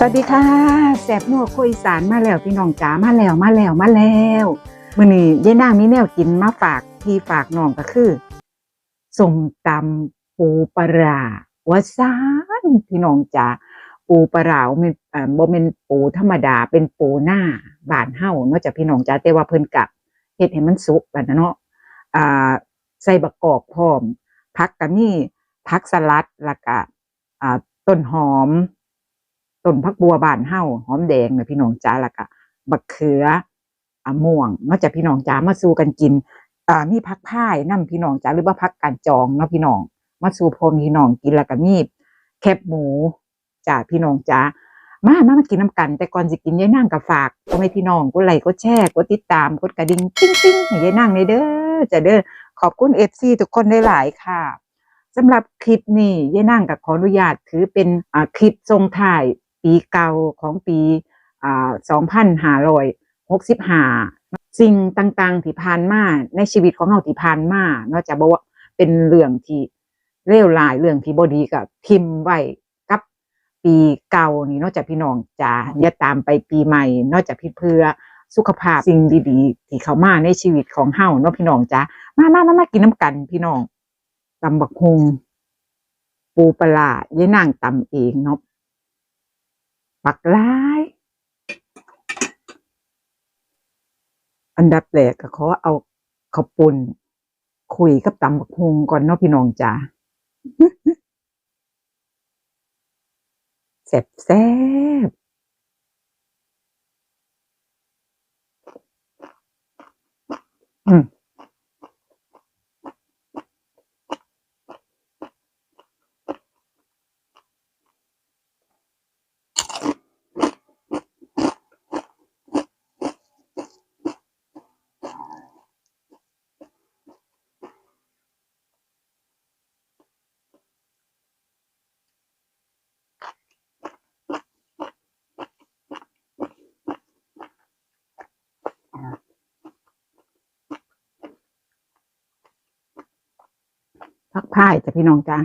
สวัสดีค่ะแสบนัวคุยสารมาแล้วพี่น้องจ๋ามาแล้วมาแล้วมาแล้วมื้อนี้ยายนางมีแนวกินมาฝากพี่ฝากน้องก็คือส้มตำปูปลาร้าวาซานพี่น้องจ๋าปูปลาร้าบ่แม่นเอ่อบ่แม่นปูธรรมดาเป็นปูหน้าบานเฮานาะจ้ะพี่น้องจ๋าแต่ว่าเพิ่นกะเฮ็ดให้มันสุกแล้วนะเนาะอ่าใส่บักกอกพร้อมผักก็มีผักสลัดแล้วก็อ่าต้นหอม ต้นพักบัวบานเฮาหอมแดงเนะพี่น้องจ้าละกะบักเขืออะม่วงนอกจากพี่น้องจ้ามาสู่กันกินอ่ามีพักพ่ายนํพี่น้องจ้าหรือว่าพักการจองเนาะพี่น้อง มาสู่พรมพี่น้องกินล้วก็มีแคบหมูจ้าพี่น้องจ้ามามามากินน้ำกัน แต่ก่อนสิกินยายนั่งกับฝากก็ให้พี่น้องกดไลค์กดแชร์กดติดตามกดกระดิ่งติ้งติ้งให้ยายนั่งในเด้อจ้าเด้อขอบคุณเอฟซีทุกคนได้หลายค่ะสำหรับคลิปนี้ยายนั่งกับขออนุญาตถือเป็นอ่าคลิปทรงถ่าย ปีเก่าของปีสอ่า2565สิ่งต่างๆที่ผ่านมาในชีวิตของเราที่ผ่านมาเนอกจากบอกว่าเป็นเรื่องที่เลวร้ายเรื่องที่บดีกับพิมพ์ไว้กับปีเก่านี่นอกจากพี่น้องจะอย่าตามไปปีใหม่ นอกจากพี่เพื่อสุขภาพสิ่งดีๆ ที่เข้ามาในชีวิตของเฮาเนาะพี่น้องจ้ามามามามากินน้ำกัน พี่น้องตำบักฮงปูปลาร้ายายนางตำเองเนาะ ปักร้าย อันดับแรกก็ขอเอาข้าวปุ้นคุยกับตำบักฮงก่อนเนาะพี่น้องจ๋าแซ่บแซ่บอืม พักพ่าจ้ะพี่น้องจ้า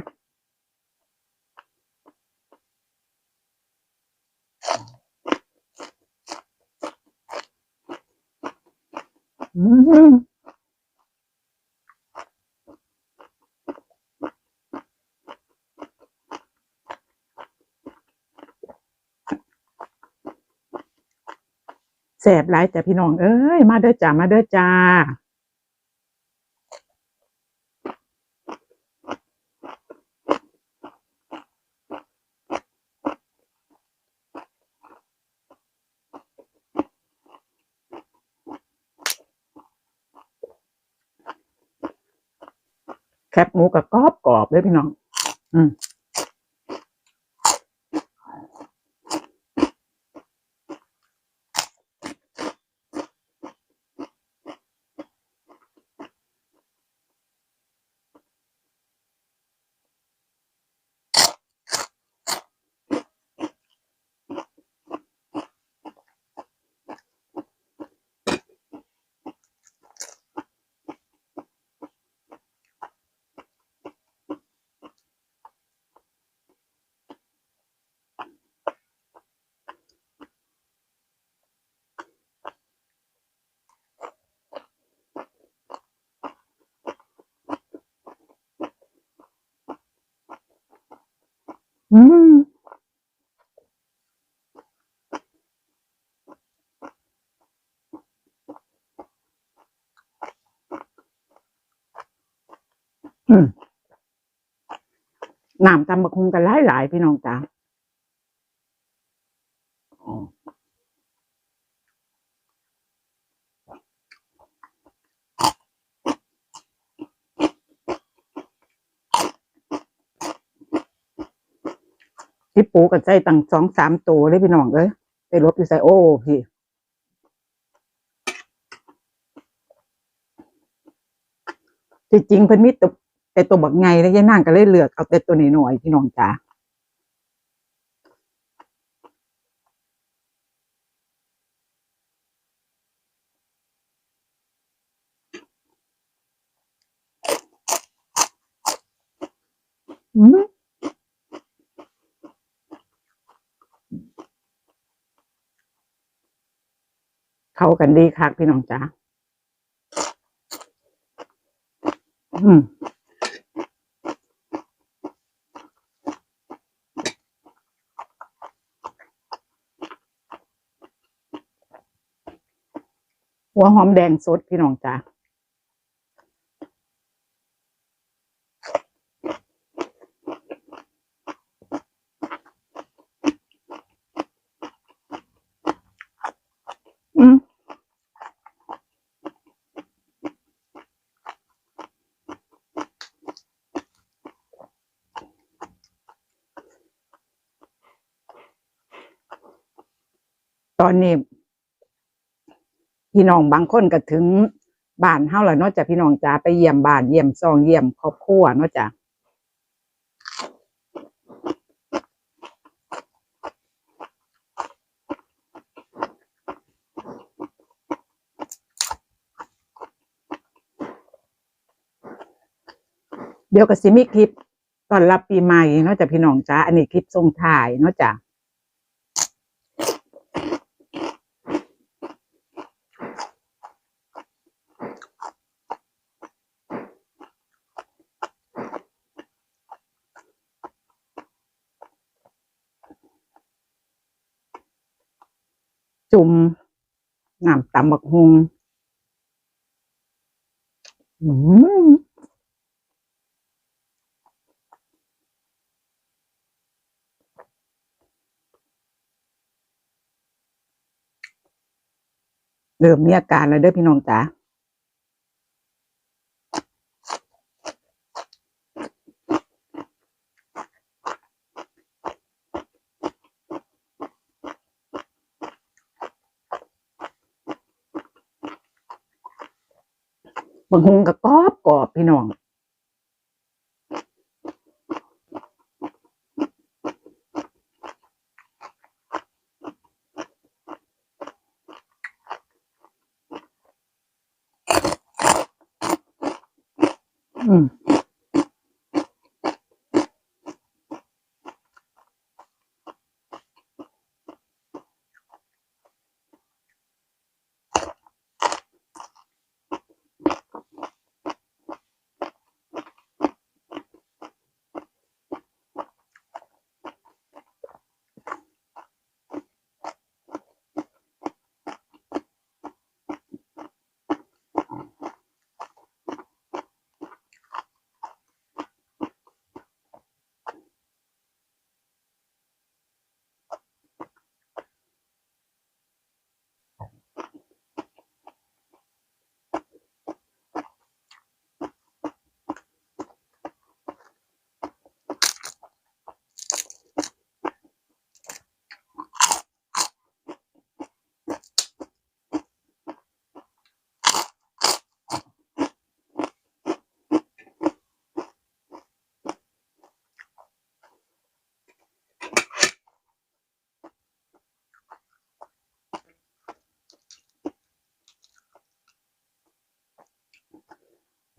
อืมแสบหลายจ้ะพี่น้องเอ้ยมาเด้อจ้ามาเด้อจ้า แคบหมูกับกรอบกรอบเลยพี่น้อง อืม อืมอืมน้ำตำบักคุงกันหลายหลายๆพี่น้องจ้า ที่ปูกับใจตั้งสองสามตัวเลยพี่น้องเอ้ยไปลบอยู่ใส่โอ้พี่จริงเพิ่นมีแต่แต่ตัวบักไงแล้วยายนางก็เลยเลือกเอาแต่ตัวน้อยๆพี่น้องจ๋าอืม เข้ากันดีคักพี่น้องจ๋าอืมหัวหอมแดงสดพี่น้องจ๋า ตอนนี้พี่น้องบางคนก็ถึงบ้านเฮาล้วเนาะจ้ะพี่น้องจ๋าไปเยี่ยมบ้านเยี่ยมซองเยี่ยมครอบครัวเนาะจ้ะเดี๋ยวก็สิมีคลิปตอนรับปีใหม่เนาะจ้ะพี่น้องจ๋าอันนี้คลิปส่งถ่ายเนาะจ้ะ จุ่มน้ำ ตำบักฮุงเริ่มมีอาการแล้วเด้อพี่น้องจ๋า บักฮุงกับกรอบกรอบพี่น้อง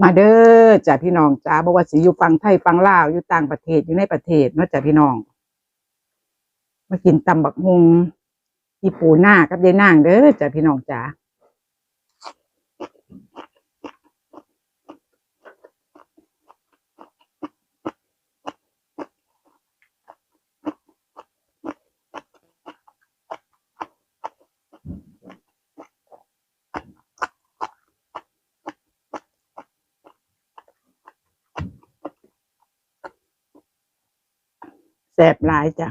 มาเด้อจ้ะพี่น้องจ้าบอกว่าสิอยู่ฟังไทยฟังลาวอยู่ต่างประเทศอยู่ในประเทศเนาะจ้ะพี่น้อง มากินตำบักฮุงอีปูหน้ากับยายนางเด้อจ้ะพี่น้องจ้า แสบหลายจ้ะ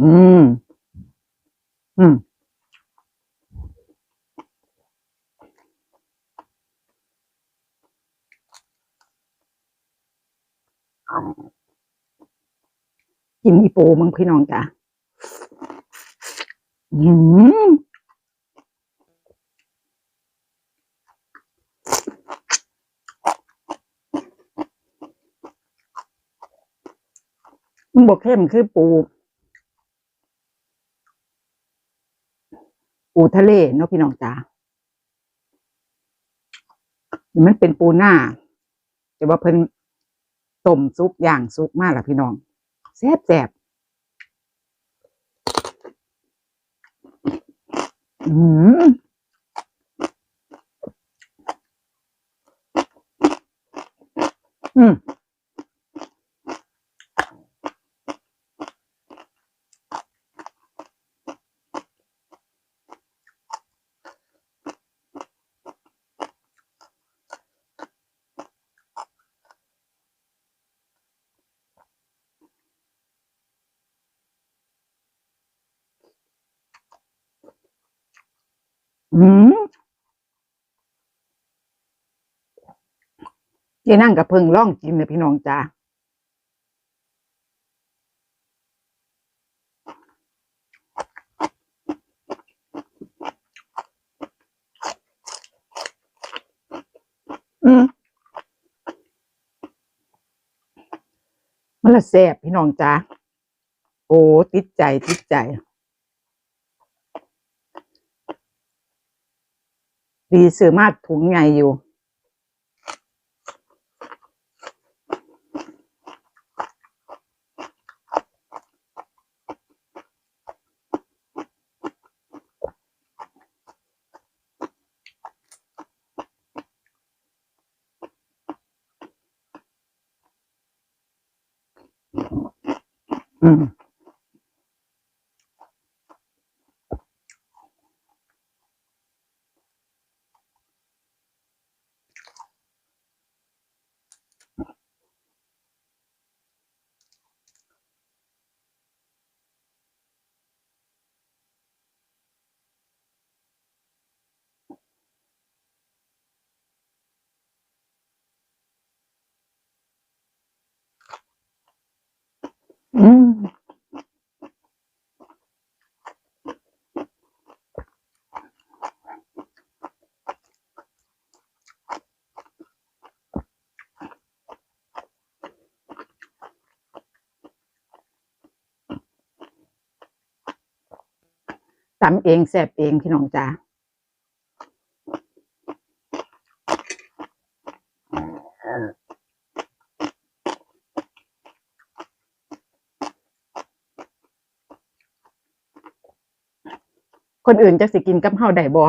อืม อืม กินอีปูมึงพี่น้องจ้ะอืม บกเข้มคือปู ปูทะเลเนาะพี่น้องจ๋ามันเป็นปูหน้า แต่ว่าเพิ่นต้มซุปอย่างซุปมากล่ะพี่น้องแซ่บแซ่บอืม ยายนั่งกับเพิ่งร่องกินเนี่ยพี่น้องจ้าอืมมันละแซ่บพี่น้องจ้าโอ้ติดใจติดใจ ดีซื้อมาถุงใหญ่อยู่ อื อืมตำเองแซ่บเองพี่น้องจ้า คนอื่นจะสิกินกับเฮาได้บ่อ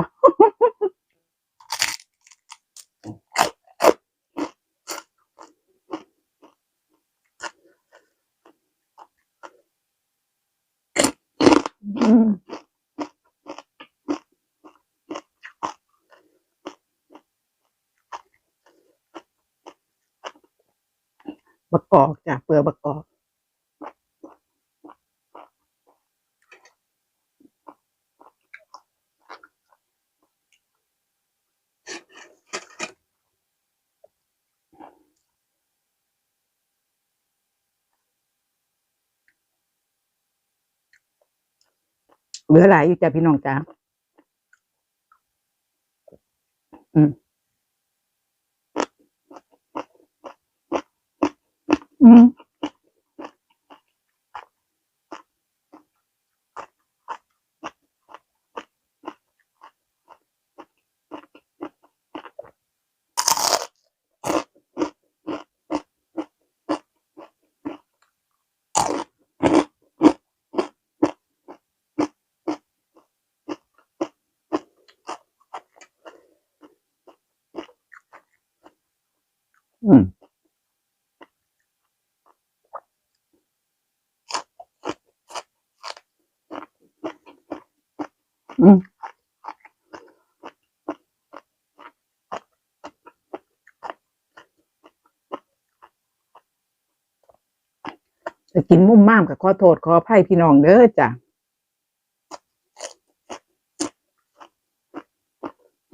ืมบักกอกจ้ะเปลือกบักกอก ลือหลายอยู่จ้ะพี่น้องจ้าอืมอืม อืม อืมจะกินมุ่มม่ามกับขอโทษขออภัยพี่น้องเด้อจ้ะ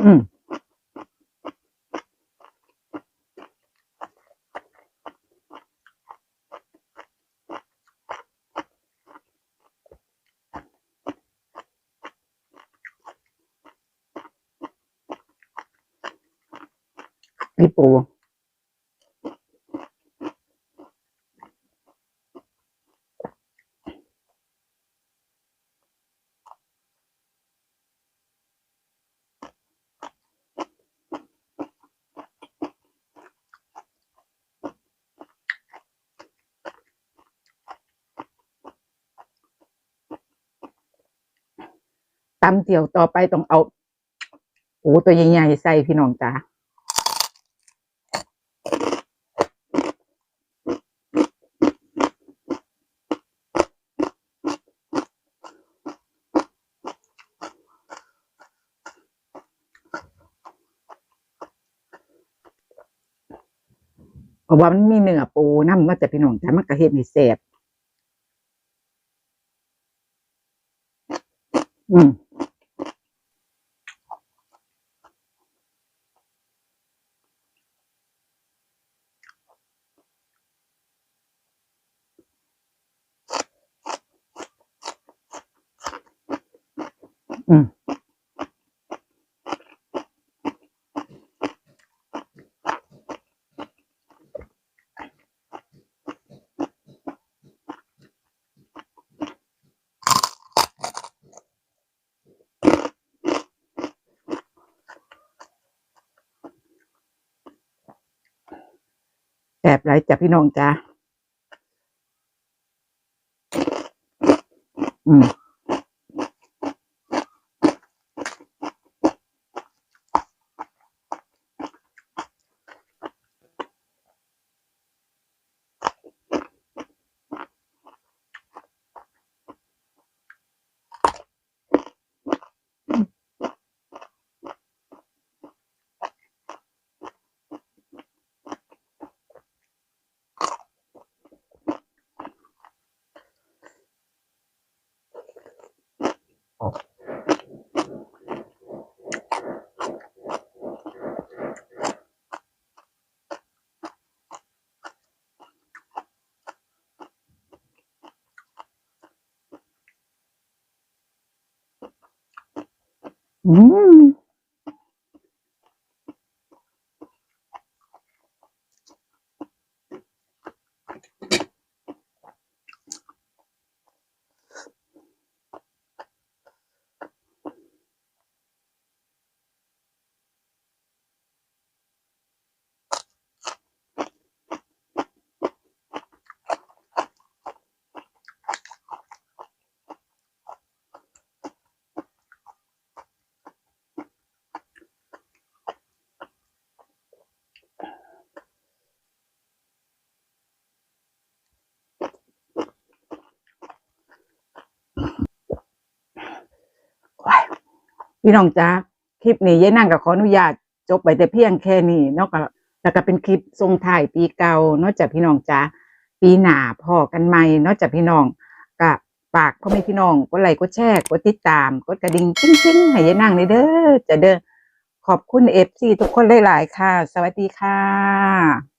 อืม พี่ ปูตตำเตี่ยวต่อไปต้องเอาโอ้ตัวใหญ่ๆใส่พี่น้องจ้า เพราะว่ามันมีเนื้อปูน้ำมาจากพี่น้องแต่มันก็เห็ดให้แสบ แสบไรจ้ะพี่น้องจ้าอืม อื พี่น้องจ้าคลิปนี้ยายนั่งกับขออนุญาตจบไปแต่เพียงแค่นี้เนาะก็แล้วก็เป็นคลิปทรงถ่ายปีเก่าเนอกจากพี่น้องจ้าปีหนาพอกันใหม่เนอกจากพี่น้องก็ฝากพ่อแม่พี่น้องกดไลค์กดแชร์กดติดตามกดกระดิ่งชิ้งๆให้ยายนั่งเลยเด้อจะเด้อขอบคุณเอฟซีทุกคนหลายๆค่ะ สวัสดีค่ะ